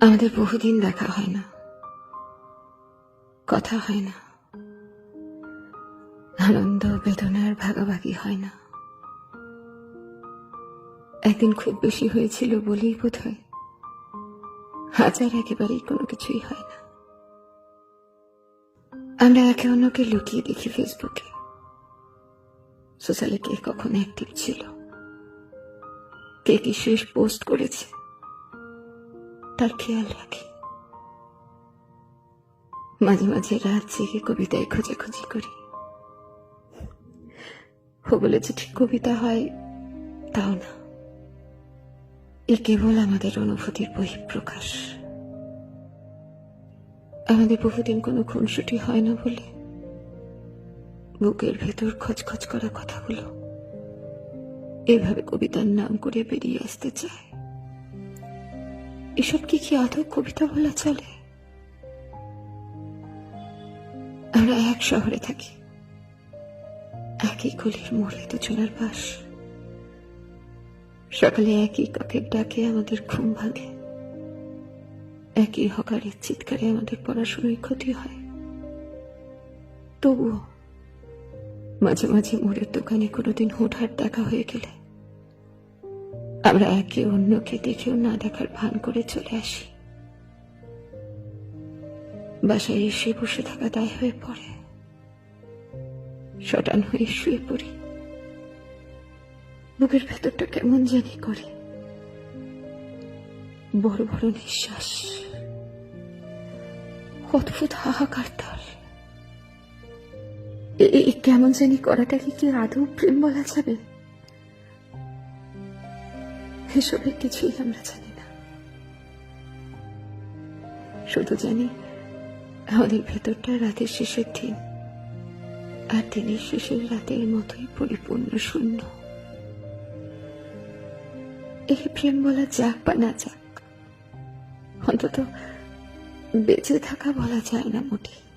আমাদের বহুদিন দেখা হয় না। কথা হয় না। আনন্দ, বেদনার ভাগাভাগি হয় না। একদিন খুব বেশি হয়েছিল বলেই বোধ হয় হাজার একেবারেই কোনো কিছুই হয় না। আমরা একে অন্যকে লুকিয়ে দেখি ফেসবুকে। সোশ্যালে কে কখন অ্যাক্টিভ ছিল? কে কি শেষ পোস্ট করেছে? তার খেয়াল রাখি। মাঝে মাঝে রাত জেগে কবিতায় খোঁজাখুঁজি করি। ও বলেছে, ঠিক কবিতা হয়, তাও না। এ কেবল আমাদের অনুভূতির বহিঃপ্রকাশ। আমাদের বহুদিন কোনো খুনসুটি হয় না বলে বুকের ভেতর খচখচ করা কথাগুলো এভাবে কবিতার নাম করে বেরিয়ে আসতে চায়। এসব কি কি আদৌ কবিতা বলা চলে? আমরা এক শহরে থাকি। একই গলির মোড়ে দুজনের বাস। সকালে একই কাকের ডাকে আমাদের ঘুম ভাঙে। একই হকারের চিৎকারে আমাদের পড়াশোনায় ক্ষতি হয়। তবুও মাঝে মাঝে মোড়ের দোকানে কোনোদিন হুটহাট দেখা হয়ে গেলে আমরা একে অন্যকে দেখেও না দেখার ভান করে চলে আসি। বাসায় এসে বসে থাকা দায় হয়ে পড়ে। শটান হয়ে শুয়ে পড়ি। বুকের ভেতরটা কেমন জানি করে। বড় বড় নিঃশ্বাস। অদ্ভুত হাহাকার তার। কেমন জানি করাটাকে কি আদৌ প্রেম বলা যাবে? এসবের কিছুই আমরা জানি না। শুধু জানি, আমাদের ভেতরটা রাতের শেষের দিন আর দিনের শেষের রাতের মতোই পরিপূর্ণ শূন্য। এই প্রেম বলা যাক বা না যাক, অন্তত বেঁচে থাকা বলা যায় না মোটেই।